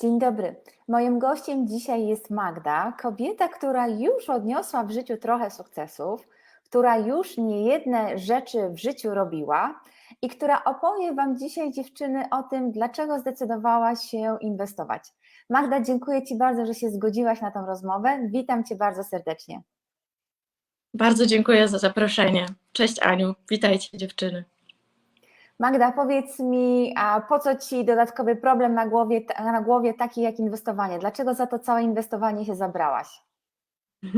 Dzień dobry. Moim gościem dzisiaj jest Magda, kobieta, która już odniosła w życiu trochę sukcesów, która już niejedne rzeczy w życiu robiła i która opowie Wam dzisiaj, dziewczyny, o tym, dlaczego zdecydowałaś się inwestować. Magda, dziękuję Ci bardzo, że się zgodziłaś na tę rozmowę. Witam Cię bardzo serdecznie. Bardzo dziękuję za zaproszenie. Cześć Aniu, witajcie dziewczyny. Magda, powiedz mi, a po co Ci dodatkowy problem na głowie, na głowie taki jak inwestowanie? Dlaczego za to całe inwestowanie się zabrałaś?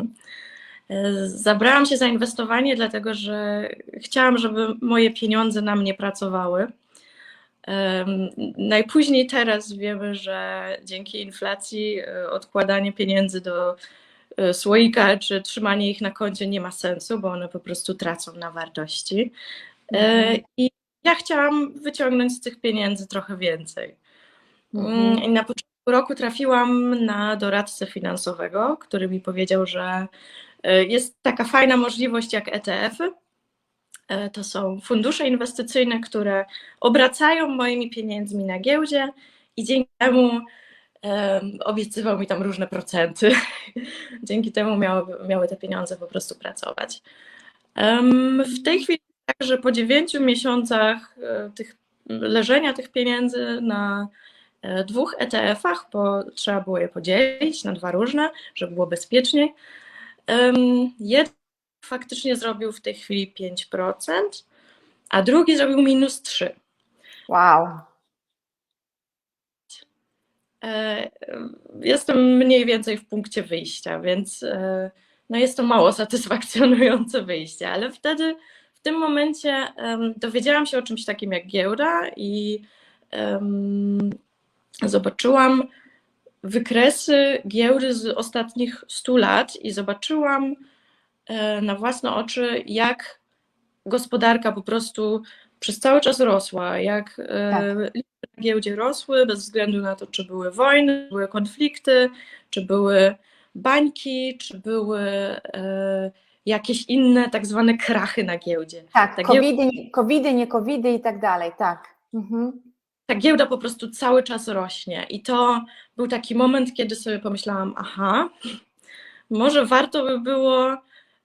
Zabrałam się za inwestowanie, dlatego że chciałam, żeby moje pieniądze na mnie pracowały. Najpóźniej teraz wiemy, że dzięki inflacji e, odkładanie pieniędzy do e, słoika czy trzymanie ich na koncie nie ma sensu, bo one po prostu tracą na wartości. E, mhm. I ja chciałam wyciągnąć z tych pieniędzy trochę więcej. Mhm. I na początku roku trafiłam na doradcę finansowego, który mi powiedział, że e, jest taka fajna możliwość jak ETF-y. E, to są fundusze inwestycyjne, które obracają moimi pieniędzmi na giełdzie i dzięki temu um, obiecywał mi tam różne procenty. dzięki temu miały, miały te pieniądze po prostu pracować. W tej chwili że po dziewięciu miesiącach e, tych, leżenia tych pieniędzy na e, dwóch ETF-ach, bo trzeba było je podzielić na dwa różne, żeby było bezpieczniej. Jeden faktycznie zrobił w tej chwili 5%, a drugi zrobił minus 3%. Wow. E, jestem mniej więcej w punkcie wyjścia, więc no jest to mało satysfakcjonujące wyjście, ale wtedy tym momencie um, dowiedziałam się o czymś takim jak giełda i um, zobaczyłam wykresy giełdy z ostatnich 100 lat i zobaczyłam e, na własne oczy, jak gospodarka po prostu przez cały czas rosła, jak e, tak. liczby na giełdzie rosły, bez względu na to, czy były wojny, były konflikty, czy były bańki, czy były e, jakieś inne tak zwane krachy na giełdzie. Tak, ta covidy, covidy, nie covidy i tak dalej, tak. Mhm. Ta giełda po prostu cały czas rośnie i to był taki moment, kiedy sobie pomyślałam, aha, może warto by było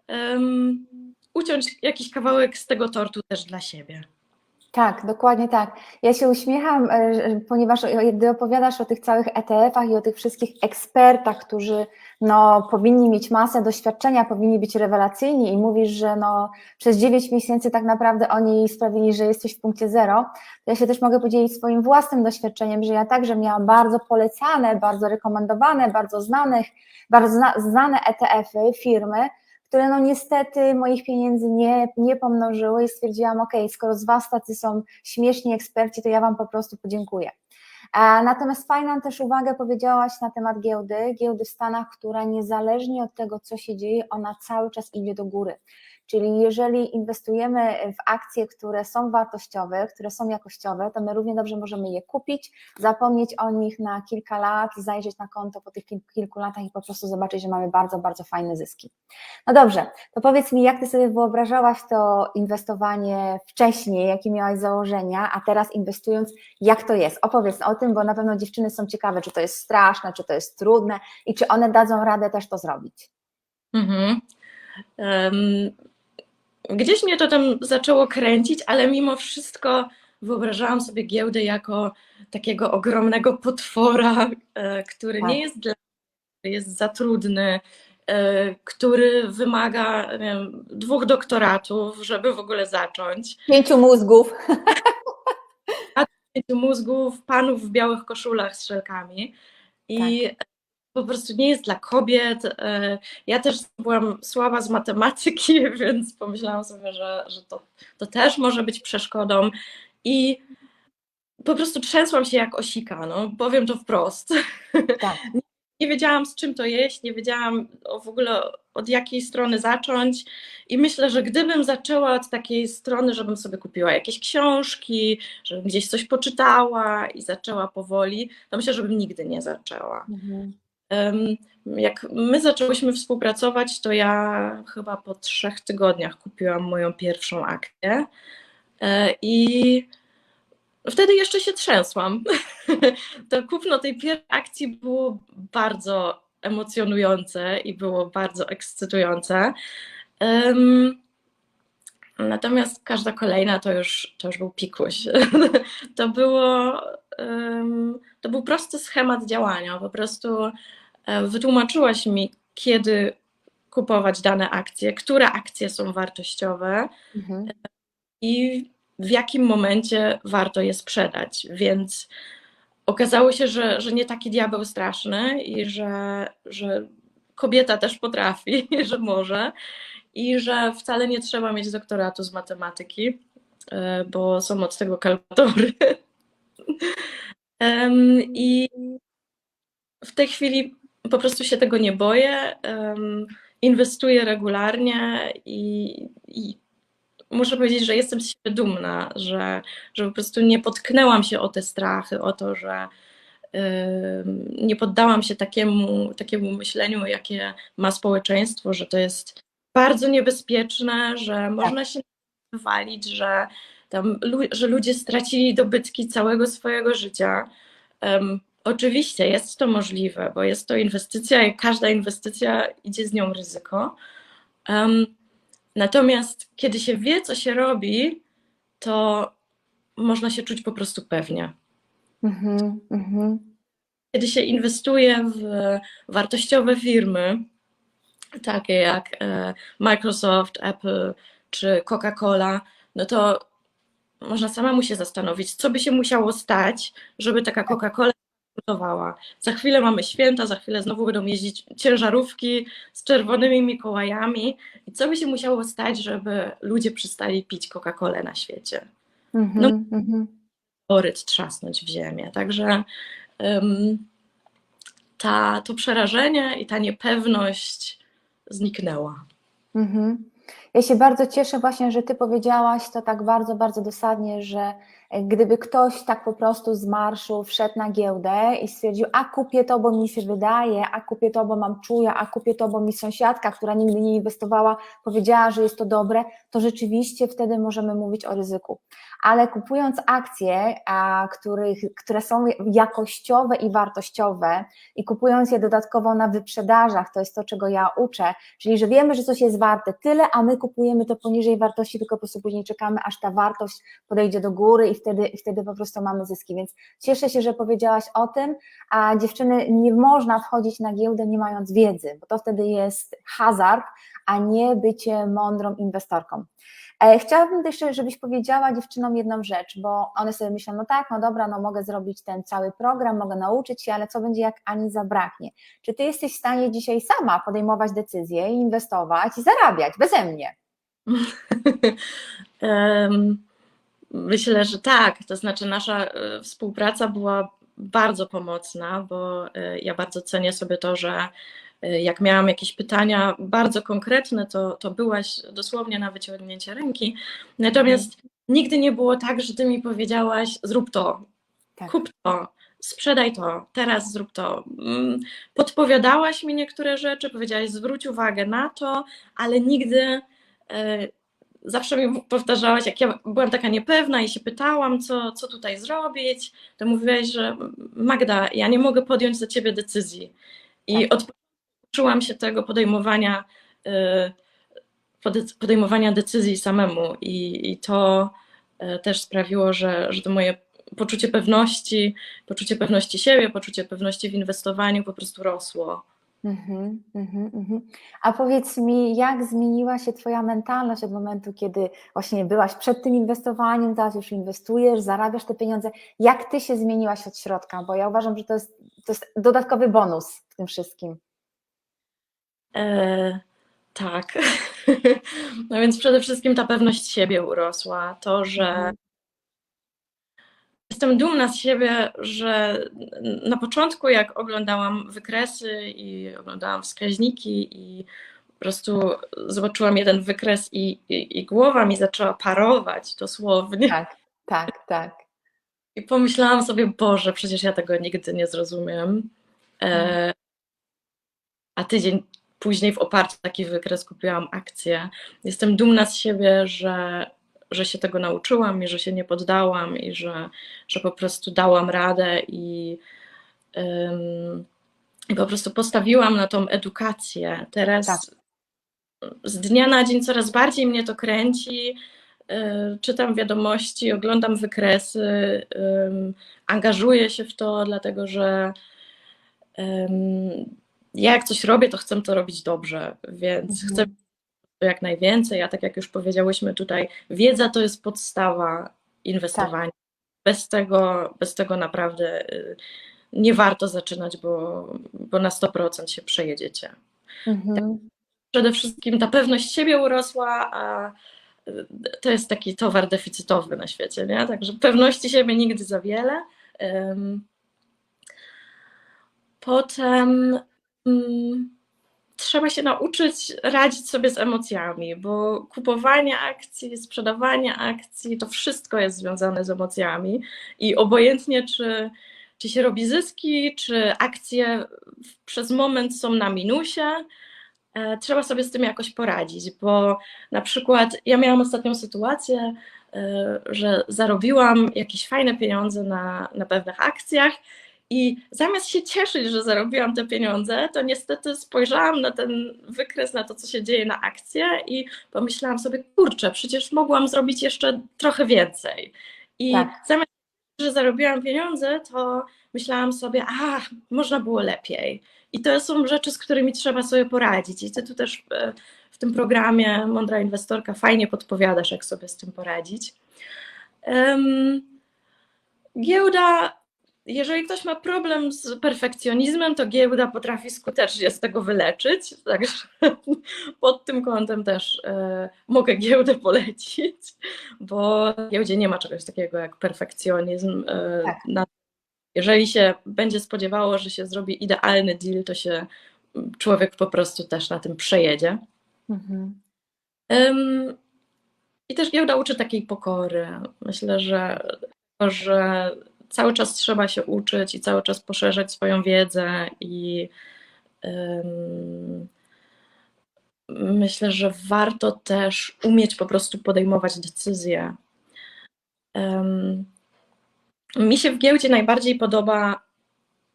um, uciąć jakiś kawałek z tego tortu też dla siebie. Tak, dokładnie tak. Ja się uśmiecham, e, ponieważ gdy opowiadasz o tych całych ETF-ach i o tych wszystkich ekspertach, którzy no, powinni mieć masę doświadczenia, powinni być rewelacyjni i mówisz, że no, przez 9 miesięcy tak naprawdę oni sprawili, że jesteś w punkcie zero, to ja się też mogę podzielić swoim własnym doświadczeniem, że ja także miałam bardzo polecane, bardzo rekomendowane, bardzo znanych, bardzo znane ETF-y, firmy, które no niestety moich pieniędzy nie, nie pomnożyły i stwierdziłam, ok, skoro z Was tacy są śmieszni eksperci, to ja Wam po prostu podziękuję. Natomiast fajną też uwagę powiedziałaś na temat giełdy, giełdy w Stanach, która niezależnie od tego, co się dzieje, ona cały czas idzie do góry. Czyli jeżeli inwestujemy w akcje, które są wartościowe, które są jakościowe, to my równie dobrze możemy je kupić, zapomnieć o nich na kilka lat, zajrzeć na konto po tych kilku latach i po prostu zobaczyć, że mamy bardzo, bardzo fajne zyski. No dobrze, to powiedz mi, jak ty sobie wyobrażałaś to inwestowanie wcześniej, jakie miałaś założenia, a teraz inwestując, jak to jest? Opowiedz o tym, bo na pewno dziewczyny są ciekawe, czy to jest straszne, czy to jest trudne i czy one dadzą radę też to zrobić. Mhm. Gdzieś mnie to tam zaczęło kręcić, ale mimo wszystko wyobrażałam sobie giełdę jako takiego ogromnego potwora, e, który nie tak. jest dla jest za trudny, e, który wymaga wiem, dwóch doktoratów, żeby w ogóle zacząć. Pięciu mózgów. Pięciu mózgów, panów w białych koszulach z szelkami. I tak po prostu nie jest dla kobiet. E, ja też byłam słaba z matematyki, więc pomyślałam sobie, że, że to, to też może być przeszkodą. I po prostu trzęsłam się jak osika, no powiem to wprost. Tak. Nie wiedziałam z czym to jeść, nie wiedziałam w ogóle od jakiej strony zacząć i myślę, że gdybym zaczęła od takiej strony, żebym sobie kupiła jakieś książki, żebym gdzieś coś poczytała i zaczęła powoli, to myślę, żebym nigdy nie zaczęła. Mhm. Jak my zaczęłyśmy współpracować, to ja chyba po trzech tygodniach kupiłam moją pierwszą akcję e, i wtedy jeszcze się trzęsłam. To kupno tej pierwszej akcji było bardzo emocjonujące i było bardzo ekscytujące. Natomiast każda kolejna to już, to już był pikuś. To było, to był prosty schemat działania. Po prostu wytłumaczyłaś mi, kiedy kupować dane akcje, które akcje są wartościowe Mhm. i w jakim momencie warto je sprzedać. Więc okazało się, że, że nie taki diabeł straszny i że, że kobieta też potrafi, że może i że wcale nie trzeba mieć doktoratu z matematyki, e, bo są od tego kalkulatory. I w tej chwili po prostu się tego nie boję. Inwestuję regularnie i, i muszę powiedzieć, że jestem z siebie dumna, że, że po prostu nie potknęłam się o te strachy, o to, że nie poddałam się takiemu, takiemu myśleniu, jakie ma społeczeństwo, że to jest bardzo niebezpieczne, że można się wywalić, że, tam, że ludzie stracili dobytki całego swojego życia. Em, oczywiście jest to możliwe, bo jest to inwestycja i każda inwestycja idzie z nią ryzyko. Em, natomiast kiedy się wie, co się robi, to można się czuć po prostu pewnie. Mhm. Mhm. Kiedy się inwestuje w wartościowe firmy, takie jak e, Microsoft, Apple czy Coca-Cola, no to można samemu się zastanowić, co by się musiało stać, żeby taka Coca-Cola gotowała. Za chwilę mamy święta, za chwilę znowu będą jeździć ciężarówki z czerwonymi Mikołajami. I co by się musiało stać, żeby ludzie przestali pić Coca-Colę na świecie? Mhm. Mhm. Oryt trzasnąć w ziemię. Także em, ta, to przerażenie i ta niepewność zniknęła. Mhm. Ja się bardzo cieszę właśnie, że Ty powiedziałaś to tak bardzo, bardzo dosadnie, że e, gdyby ktoś tak po prostu z marszu wszedł na giełdę i stwierdził, a kupię to, bo mi się wydaje, a kupię to, bo mam czuja, a kupię to, bo mi sąsiadka, która nigdy nie inwestowała, powiedziała, że jest to dobre, to rzeczywiście wtedy możemy mówić o ryzyku. Ale kupując akcje, a których, które są jakościowe i wartościowe i kupując je dodatkowo na wyprzedażach, to jest to, czego ja uczę, Czyli, że wiemy, że coś jest warte tyle, a my kupujemy to poniżej wartości, tylko po prostu później czekamy, aż ta wartość podejdzie do góry i wtedy, i wtedy po prostu mamy zyski. Więc cieszę się, że powiedziałaś o tym, a dziewczyny, nie można wchodzić na giełdę nie mając wiedzy, bo to wtedy jest hazard, a nie bycie mądrą inwestorką. E, Chciałabym też, żebyś powiedziała dziewczynom jedną rzecz, bo one sobie myślą, no tak, no dobra, no mogę zrobić ten cały program, mogę nauczyć się, ale co będzie, jak Ani zabraknie? Czy ty jesteś w stanie dzisiaj sama podejmować decyzje, inwestować i zarabiać beze mnie? Myślę, że tak. To znaczy, nasza e, współpraca była bardzo pomocna, bo e, ja bardzo cenię sobie to, że jak miałam jakieś pytania bardzo konkretne, to, to byłaś dosłownie na wyciągnięcie ręki. Natomiast nigdy nie było tak, że ty mi powiedziałaś: zrób to, Tak. kup to, sprzedaj to, teraz zrób to. Mm, Podpowiadałaś mi niektóre rzeczy, powiedziałaś: zwróć uwagę na to, ale nigdy. e, Zawsze mi powtarzałaś, jak ja byłam taka niepewna i się pytałam, co, co tutaj zrobić, to mówiłaś, że Magda, ja nie mogę podjąć za ciebie decyzji. I Tak. Odpoczyłam się tego podejmowania, y, pode- podejmowania decyzji samemu. I, i to y, też sprawiło, że, że to moje poczucie pewności, poczucie pewności siebie, poczucie pewności w inwestowaniu po prostu rosło. Mhm, mhm, mhm. A powiedz mi, jak zmieniła się Twoja mentalność od momentu, kiedy właśnie byłaś przed tym inwestowaniem, teraz już inwestujesz, zarabiasz te pieniądze. Jak Ty się zmieniłaś od środka? Bo ja uważam, że to jest, to jest dodatkowy bonus w tym wszystkim. E, tak. No więc przede wszystkim ta pewność siebie urosła. To, że Mhm. jestem dumna z siebie, że na początku, jak oglądałam wykresy i oglądałam wskaźniki, i po prostu zobaczyłam jeden wykres, i, i, i głowa mi zaczęła parować dosłownie. Tak, tak, tak. I pomyślałam sobie, Boże, przecież ja tego nigdy nie zrozumiem. E, a tydzień później w oparciu o taki wykres kupiłam akcję. Jestem dumna z siebie, że, że się tego nauczyłam i że się nie poddałam i że, że po prostu dałam radę i, i po prostu postawiłam na tą edukację. Teraz Tak. z dnia na dzień coraz bardziej mnie to kręci. y, Czytam wiadomości, oglądam wykresy, ym, angażuję się w to, dlatego że ja jak coś robię, to chcę to robić dobrze, więc Mhm. chcę jak najwięcej, a tak jak już powiedziałyśmy tutaj, wiedza to jest podstawa inwestowania. Bez tego, bez tego naprawdę y, nie warto zaczynać, bo, bo na 100% się przejedziecie. Mhm. Przede wszystkim ta pewność siebie urosła, a y, to jest taki towar deficytowy na świecie, nie? Także pewności siebie nigdy za wiele. Potem trzeba się nauczyć radzić sobie z emocjami, bo kupowanie akcji, sprzedawanie akcji, to wszystko jest związane z emocjami i obojętnie czy, czy się robi zyski, czy akcje przez moment są na minusie, e, trzeba sobie z tym jakoś poradzić, bo na przykład ja miałam ostatnią sytuację, e, że zarobiłam jakieś fajne pieniądze na, na pewnych akcjach i zamiast się cieszyć, że zarobiłam te pieniądze, to niestety spojrzałam na ten wykres, na to, co się dzieje na akcje i pomyślałam sobie, kurczę, przecież mogłam zrobić jeszcze trochę więcej. I Tak. zamiast, że zarobiłam pieniądze, to myślałam sobie, a, można było lepiej. I to są rzeczy, z którymi trzeba sobie poradzić. I ty tu też w, w tym programie Mądra Inwestorka fajnie podpowiadasz, jak sobie z tym poradzić. Em, giełda jeżeli ktoś ma problem z perfekcjonizmem, to giełda potrafi skutecznie z tego wyleczyć. Także pod tym kątem też e, mogę giełdę polecić, bo w giełdzie nie ma czegoś takiego jak perfekcjonizm. E, Tak. jeżeli się będzie spodziewało, że się zrobi idealny deal, to się człowiek po prostu też na tym przejedzie. Mhm. I też giełda uczy takiej pokory. Myślę, że, że cały czas trzeba się uczyć i cały czas poszerzać swoją wiedzę i ym, myślę, że warto też umieć po prostu podejmować decyzje. Ym, mi się w giełdzie najbardziej podoba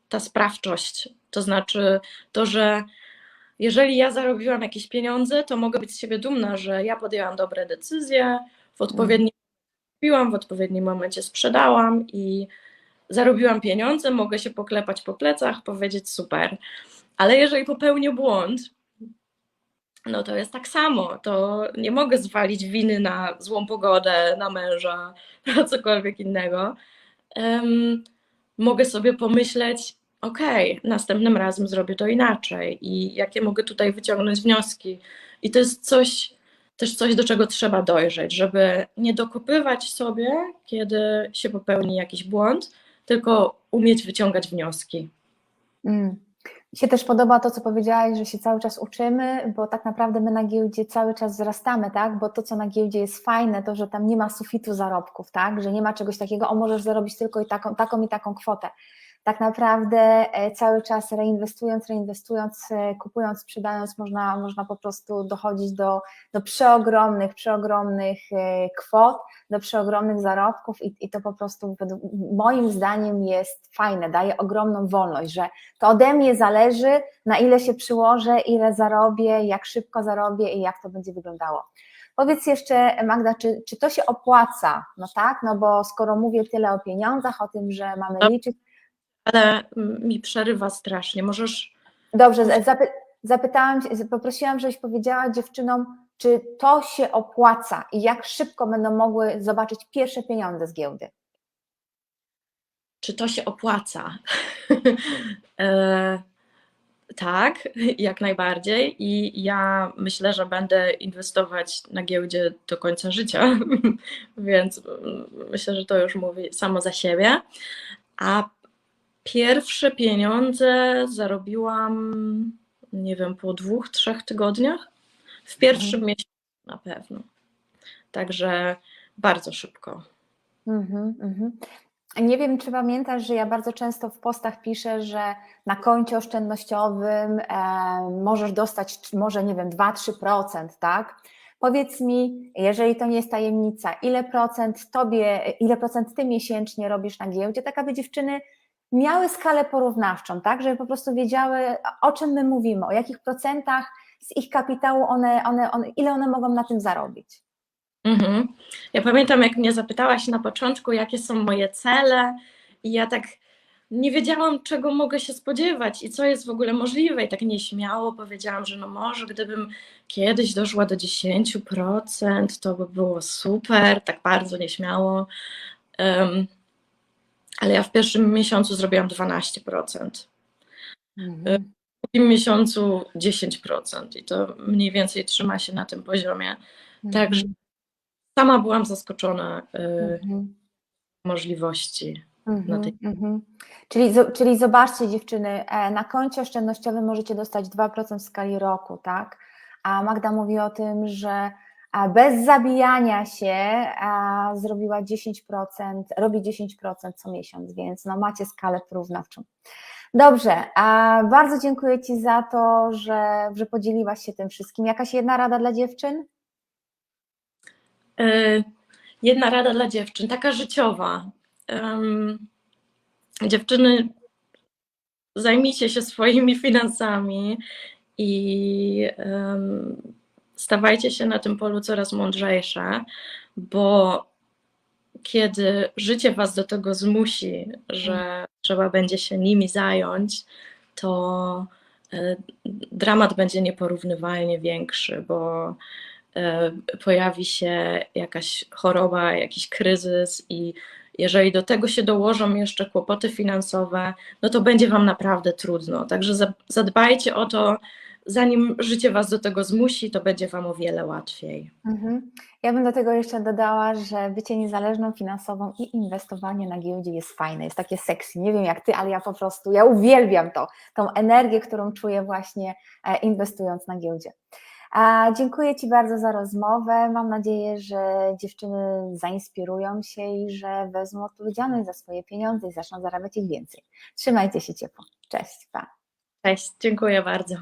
ta sprawczość, to znaczy to, że jeżeli ja zarobiłam jakieś pieniądze, to mogę być z siebie dumna, że ja podjęłam dobre decyzje, w odpowiednim kupiłam, w odpowiednim momencie sprzedałam i zarobiłam pieniądze, mogę się poklepać po plecach, powiedzieć super. Ale jeżeli popełnię błąd, no to jest tak samo. To nie mogę zwalić winy na złą pogodę, na męża, na cokolwiek innego. Em, mogę sobie pomyśleć, okej, następnym razem zrobię to inaczej i jakie mogę tutaj wyciągnąć wnioski. I to jest coś, też coś, do czego trzeba dojrzeć, żeby nie dokopywać sobie, kiedy się popełni jakiś błąd, tylko umieć wyciągać wnioski. Mm. Mi się też podoba to, co powiedziałaś, że się cały czas uczymy, bo tak naprawdę my na giełdzie cały czas wzrastamy, tak? Bo to, co na giełdzie jest fajne, to, że tam nie ma sufitu zarobków, tak? Że nie ma czegoś takiego, o możesz zarobić tylko i taką, taką i taką kwotę. Tak naprawdę e, cały czas reinwestując, reinwestując, e, kupując, sprzedając, można, można po prostu dochodzić do, do przeogromnych, przeogromnych e, kwot, do przeogromnych zarobków i, i to po prostu moim zdaniem jest fajne, daje ogromną wolność, że to ode mnie zależy, na ile się przyłożę, ile zarobię, jak szybko zarobię i jak to będzie wyglądało. Powiedz jeszcze, Magda, czy, czy to się opłaca? No tak, no bo skoro mówię tyle o pieniądzach, o tym, że mamy liczyć. Ale mi przerywa strasznie. Możesz. Dobrze, zapy, zapytałam, poprosiłam, żebyś powiedziała dziewczynom, czy to się opłaca i jak szybko będą mogły zobaczyć pierwsze pieniądze z giełdy? Czy to się opłaca? e, tak, jak najbardziej. I ja myślę, że będę inwestować na giełdzie do końca życia, więc myślę, że to już mówi samo za siebie. A pierwsze pieniądze zarobiłam, nie wiem, po dwóch, trzech tygodniach. W pierwszym mhm. miesiącu na pewno. Także bardzo szybko. Mhm, mhm. Nie wiem, czy pamiętasz, że ja bardzo często w postach piszę, że na koncie oszczędnościowym e, możesz dostać może, nie wiem, 2-3%, tak? Powiedz mi, jeżeli to nie jest tajemnica, ile procent tobie, ile procent ty miesięcznie robisz na giełdzie, tak aby dziewczyny miały skalę porównawczą, tak, żeby po prostu wiedziały, o czym my mówimy, o jakich procentach z ich kapitału one, one, one ile one mogą na tym zarobić. Mhm. Ja pamiętam, jak mnie zapytałaś na początku, jakie są moje cele, i ja tak nie wiedziałam, czego mogę się spodziewać i co jest w ogóle możliwe. I tak nieśmiało powiedziałam, że no może gdybym kiedyś doszła do 10%, to by było super, tak bardzo nieśmiało. Um, ale ja w pierwszym miesiącu zrobiłam 12%, Mhm. w drugim miesiącu 10% i to mniej więcej trzyma się na tym poziomie. Także sama byłam zaskoczona y, Mhm. możliwości. Mhm, tej- mhm. Czyli, czyli zobaczcie dziewczyny, e, na koncie oszczędnościowym możecie dostać 2% w skali roku, tak? A Magda mówi o tym, że a, bez zabijania się a, zrobiła 10%, robi 10% co miesiąc, więc no macie skalę porównawczą. Dobrze, a bardzo dziękuję Ci za to, że, że podzieliłaś się tym wszystkim. Jakaś jedna rada dla dziewczyn? Y, Jedna rada dla dziewczyn, taka życiowa. Dziewczyny, zajmijcie się swoimi finansami i stawajcie się na tym polu coraz mądrzejsze, bo kiedy życie was do tego zmusi, że trzeba będzie się nimi zająć, to e, dramat będzie nieporównywalnie większy, bo e, pojawi się jakaś choroba, jakiś kryzys i jeżeli do tego się dołożą jeszcze kłopoty finansowe, no to będzie Wam naprawdę trudno. Także za- zadbajcie o to, zanim życie Was do tego zmusi, to będzie Wam o wiele łatwiej. Mhm. Ja bym do tego jeszcze dodała, że bycie niezależną finansowo i inwestowanie na giełdzie jest fajne, jest takie sexy. Nie wiem jak ty, ale ja po prostu, ja uwielbiam to, tą energię, którą czuję właśnie e, inwestując na giełdzie. A dziękuję Ci bardzo za rozmowę. Mam nadzieję, że dziewczyny zainspirują się i że wezmą odpowiedzialność za swoje pieniądze i zaczną zarabiać ich więcej. Trzymajcie się ciepło. Cześć, pa. Cześć, dziękuję bardzo.